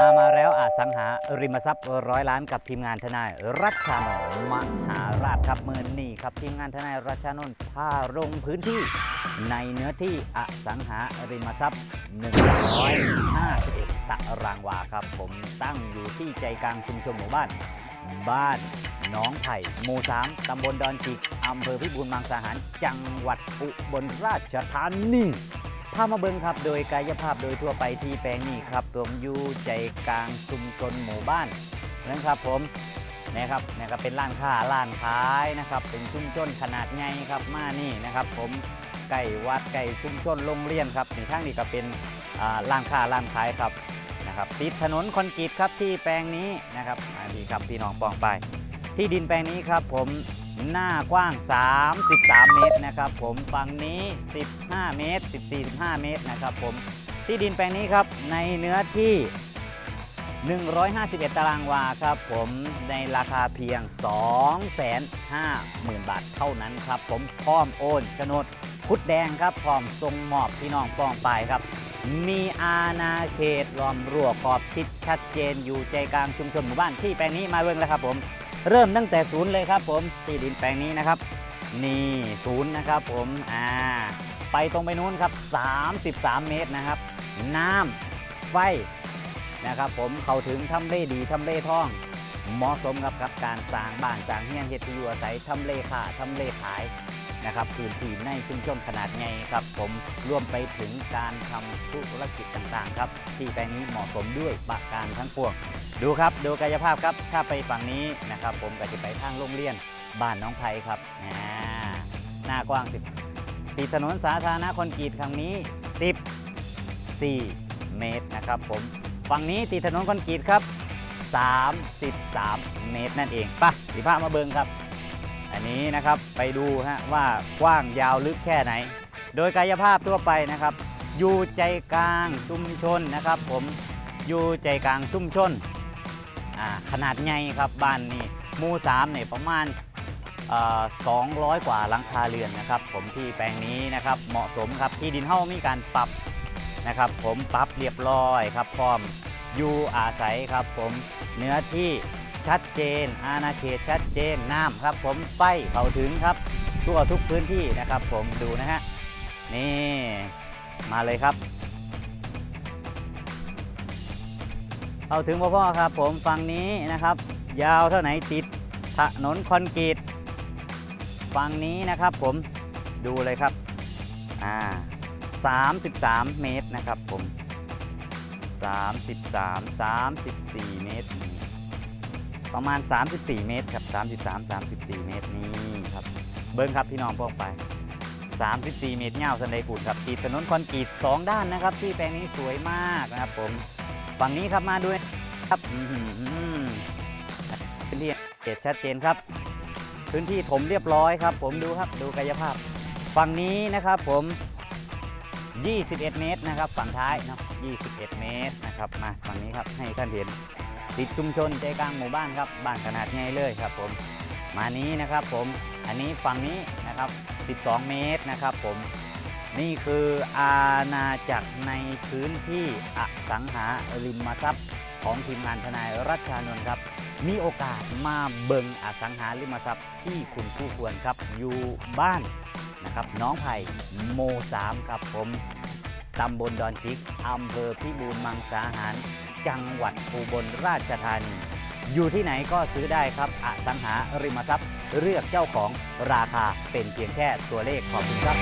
มามาแล้วอาสังหาริมทรัพย์ร้อยล้านกับทีมงานทนายรัชชานนท์มหาราชครับเมือนี่ครับทีมงานทนายรัชชานนท์พาลงพื้นที่ ในเนื้อที่อสังหาริมทรัพย์ 151ตารางวาครับ ผมตั้งอยู่ที่ใจกลางชุมชนหมู่บ้าน บ้านน้องไผ่หมู่สามตำบลดอนจิกอำเภอพิบูลมังสาหาร จังหวัดอุบลราชธานี พามาเบิงครับ โดยกายภาพโดยทั่วไปที่แปลงนี้ครับผมอยู่ใจกลางชุมชนหมู่บ้านนะครับผมนะครับนะครับเป็นร้านค้าร้านขายนะครับ เป็นชุมชนขนาดใหญ่ครับมานี่นะครับ ผมไก่วัดไก่ชุมชนโรงเรียนครับนี่ทั้งนี้ก็เป็นอ่าร้านค้าร้านขายครับนะครับติดถนนคอนกรีตครับที่แปลงนี้นะครับอันนี้ครับพี่น้องปองไป ที่ดินแปลงนี้ครับผม หน้ากว้าง 33 เมตรนะครับผมฝั่งนี้ 15 เมตร 14-15 เมตรนะครับผมที่ดินแปลงนี้ครับในเนื้อที่ 151 ตารางวาครับผมในราคาเพียง 250,000 บาทเท่านั้นครับ ผมพร้อมโอนโฉนดคุดแดงครับพร้อมทรงมอบพี่น้องป้องไปครับ มีอาณาเขตล้อมรั้วขอบชิดชัดเจนอยู่ใจกลางชุมชนหมู่บ้านที่แปลงนี้มาเบิ่งแล้วครับผม เริ่มตั้งแต่ศูนย์เลยครับผมที่ดินแปลงนี้นะครับ นี่ศูนย์นะครับผมอ่าไปตรงไปนู้นครับ 33 เมตรนะครับ น้ำไฟนะครับ ผมเข้าถึงทำเลดีทำเลท่องเหมาะสมกับกับการสร้างบ้านสร้างเฮียนเฮ็ดที่อยู่อาศัยทำเลค้าทำเลขายนะครับพื้นที่ในชุมชนขนาดใหญ่ครับ ผมรวมไปถึงการทำธุรกิจต่างๆ ครับ ที่แปลงนี้เหมาะสมด้วยประการทั้งปวง ดูครับดูกายภาพครับถ้าไปฝั่งนี้นะครับ ผมก็จะไปทางโรงเรียนบ้านน้องไผ่ครับอ่าหน้ากว้าง 10ติดถนนสาธารณะคอนกรีตครั้งนี้ 14 เมตรนะครับ ผมฝั่งนี้ติดถนนคอนกรีตครับ 33 เมตรนั่นเองไปะสีภาพมาเบิงครับ อันนี้นะครับไปดูฮะว่ากว้างยาวลึกแค่ไหน โดยกายภาพทั่วไปนะครับ อยู่ใจกลางชุมชนนะครับ ผมอยู่ใจกลางชุมชน อ่าขนาดใหญ่ครับบ้านนี้หมู่สามเนี่ยประมาณเอ่อ200กว่าหลังคาเรือนนะครับ ผมที่แปลงนี้นะครับเหมาะสมครับที่ดินเฮ้ามีการปรับนะครับ ผมปรับเรียบร้อยครับพร้อมอยู่อาศัยครับ ผมเนื้อที่ชัดเจน อาณาเขตชัดเจนน้ำครับ ผมไฟเข้าถึงครับทั่วทุกพื้นที่นะครับ ผมดูนะฮะนี่มาเลยครับ เอาถึงพ่อพ่อครับ ผมฝั่งนี้นะครับ ยาวเท่าไหนติดถนนคอนกรีตฝั่งนี้นะครับ ผมดูเลยครับอ่า33 เมตรนะครับผม 33 34 เมตรนี่ประมาณ 34 เมตรครับ 33 34 เมตรนี่ครับ เบิ้งครับพี่น้องพวกไป 34 เมตรเงาสันไดปูดครับติดถนนคอนกรีต2ด้านนะครับ ที่แปลงนี้สวยมากนะครับผม ฝั่งนี้ครับมาด้วยครับพื้นที่เขตชัดเจนครับ พื้นที่ถมเรียบร้อยครับ ผมดูครับดูกายภาพ ฝั่งนี้นะครับผม 21 เมตรนะครับ ฝั่งท้ายเนาะ21 เมตรนะครับมาฝั่งนี้ครับให้ท่านเห็นติดชุมชนใจกลางหมู่บ้านครับบ้านขนาดใหญ่เลยครับผมมานี้นะครับผมอันนี้ฝั่งนี้นะครับ 12 เมตรนะครับผม นี่คืออาณาจักรในพื้นที่อสังหาริมทรัพย์ของทีมงานทนายรัชชานนท์ครับ มีโอกาสมาเบิงอสังหาริมทรัพย์ที่คุณผู้ควรครับ อยู่บ้านนะครับน้องไผ่โมสามครับผมตำบลดอนจิกอำเภอพิบูลมังสาหาร จังหวัดอุบลราชธานี อยู่ที่ไหนก็ซื้อได้ครับ อสังหาริมทรัพย์ เลือกเจ้าของราคาเป็นเพียงแค่ตัวเลขขอบคุณครับ